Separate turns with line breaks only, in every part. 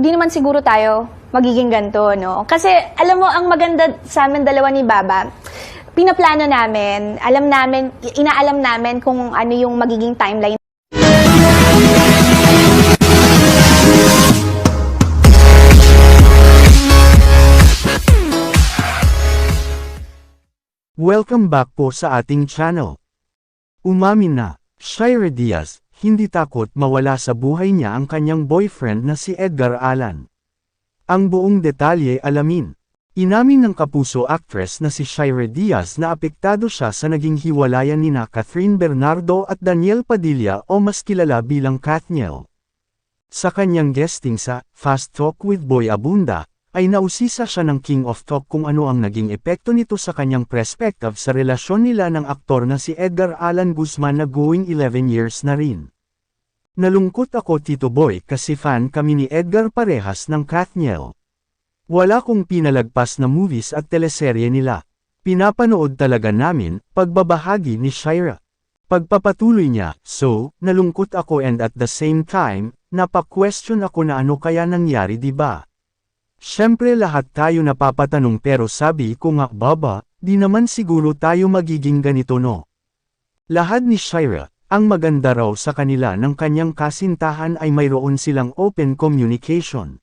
di naman siguro tayo magiging ganito, no? Kasi, alam mo, ang maganda sa amin dalawa ni Baba, pinaplano namin, alam namin, inaalam namin kung ano yung magiging timeline
Welcome back po sa ating channel. Umamin na, Shira Diaz, hindi takot mawala sa buhay niya ang kanyang boyfriend na si Edgar Allan. Ang buong detalye alamin. Inamin ng kapuso actress na si Shira Diaz na apektado siya sa naging hiwalayan ni na Catherine Bernardo at Daniel Padilla o mas kilala bilang Kathniel. Sa kanyang guesting sa Fast Talk with Boy Abunda, ay nausisa siya ng King of Talk kung ano ang naging epekto nito sa kanyang perspective sa relasyon nila ng aktor na si Edgar Allan Guzman na going 11 years na rin. Nalungkot ako Tito Boy kasi fan kami ni Edgar parehas ng Kathniel. Wala kong pinalagpas na movies at teleserye nila. Pinapanood talaga namin, pagbabahagi ni Shira. Pagpapatuloy niya, so, nalungkot ako and at the same time, napa-question ako na ano kaya nangyari ba? Siyempre lahat tayo napapatanong pero sabi ko nga baba, di naman siguro tayo magiging ganito no. Lahad ni Shira, ang maganda raw sa kanila ng kanyang kasintahan ay mayroon silang open communication.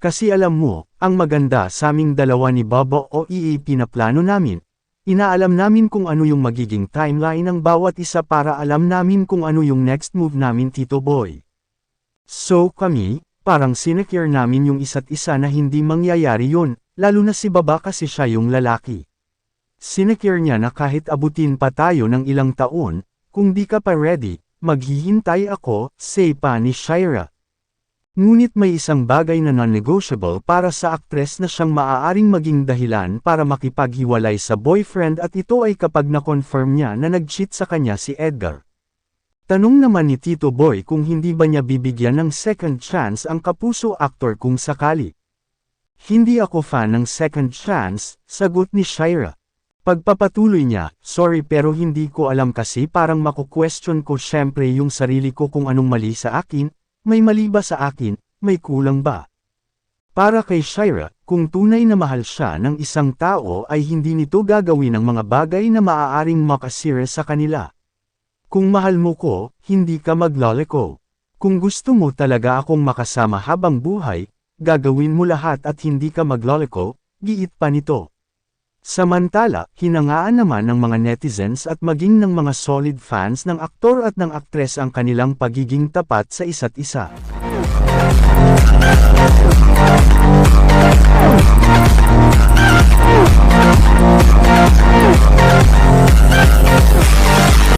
Kasi alam mo, ang maganda sa aming dalawa ni Baba o EA pinaplano namin, inaalam namin kung ano yung magiging timeline ng bawat isa para alam namin kung ano yung next move namin Tito Boy. So kami, parang sinecure namin yung isa't isa na hindi mangyayari yun, lalo na si Baba kasi siya yung lalaki. Sinecure niya na kahit abutin pa tayo ng ilang taon, kung di ka pa ready, maghihintay ako, say pa ni Shira. Ngunit may isang bagay na non-negotiable para sa aktres na siyang maaaring maging dahilan para makipaghiwalay sa boyfriend at ito ay kapag na-confirm niya na nag-cheat sa kanya si Edgar. Tanong naman ni Tito Boy kung hindi ba niya bibigyan ng second chance ang kapuso aktor kung sakali. Hindi ako fan ng second chance, sagot ni Shira. Pagpapatuloy niya, sorry pero hindi ko alam kasi parang maku-question ko syempre yung sarili ko kung anong mali sa akin, may mali ba sa akin, may kulang ba? Para kay Shira, kung tunay na mahal siya ng isang tao ay hindi nito gagawin ang mga bagay na maaaring makasira sa kanila. Kung mahal mo ko, hindi ka magloliko. Kung gusto mo talaga akong makasama habang buhay, gagawin mo lahat at hindi ka magloliko, giit pa nito. Samantala, hinangaan naman ng mga netizens at maging ng mga solid fans ng aktor at ng aktres ang kanilang pagiging tapat sa isa't isa.